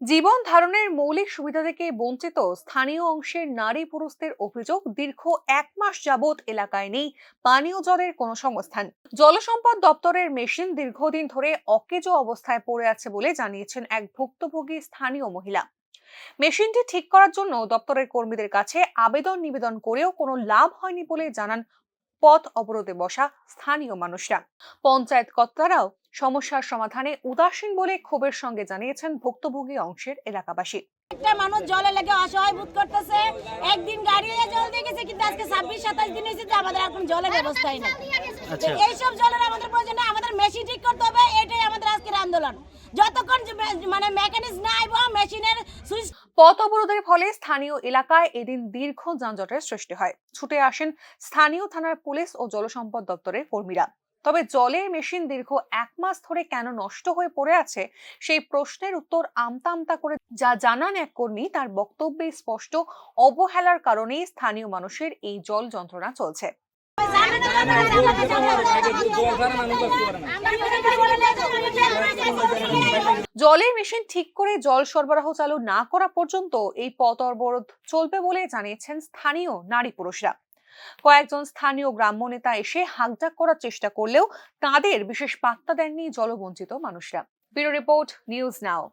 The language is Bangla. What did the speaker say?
জীবন ধারণের মৌলিক সুবিধা থেকে বঞ্চিত স্থানীয় অংশের নারী পুরুষদের অভিযোগ দীর্ঘ এক মাস যাবৎ এলাকায় নেই পানীয় জলের কোনো সংস্থান। জলসম্পদ দপ্তরের মেশিন দীর্ঘদিন ধরে অকেজো অবস্থায় পড়ে আছে বলে জানিয়েছেন এক ভুক্তভোগী স্থানীয় মহিলা। মেশিনটি ঠিক করার জন্য দপ্তরের কর্মীদের কাছে আবেদন নিবেদন করেও কোনো লাভ হয়নি বলে জানান পথ অবরোধে বসা স্থানীয় মানুষরা। পঞ্চায়েত কর্তারাও সমস্যার সমাধানে উদাসীন বলে ক্ষোভের সঙ্গে জানিয়েছেন ভুক্তভোগী অংশের এলাকাবাসী। একটা মানুষ জলে লেগে অসহায় বোধ করতেছে একদিন গাড়ি হয়ে জল দিয়ে গেছে কিন্তু আজকে ছাব্বিশ সাতাশ দিন হয়েছে যে আমাদের আর কোনো জলের ব্যবস্থাই নেই। তো এইসব জলের আমাদের প্রয়োজন নেই, আমাদের মেশিন ঠিক করতে হবে এটাই আমাদের আজকের আন্দোলন। যতক্ষণ মানে মেকানিক্স না আইব মেশিনের সুইচ পথ অবরোধের ফলে স্থানীয় এলাকায় এদিন দীর্ঘ যানজটের সৃষ্টি হয়। ছুটে আসেন স্থানীয় থানার পুলিশ ও জলসম্পদ দপ্তরের কর্মীরা। তবে জলের মেশিন দীর্ঘ এক মাস ধরে কেন নষ্ট হয়ে পড়ে আছে, সেই প্রশ্নের উত্তর আমতা আমতা করে যা জানান এক কর্মী, তার বক্তব্যে স্পষ্ট অবহেলার কারণেই স্থানীয় মানুষের এই জল যন্ত্রণা চলছে। জলের মেশিন ঠিক করে জল সরবরাহ চালু না করা পর্যন্ত এই পথ অবরোধ চলবে বলে জানিয়েছেন স্থানীয় নারী পুরুষরা। কয়েকজন স্থানীয় গ্রাম্য নেতা এসে হাকডাক করার চেষ্টা করলেও তাদের বিশেষ পাত্তা দেননি জলবঞ্চিত মানুষরা। Bureau report news now.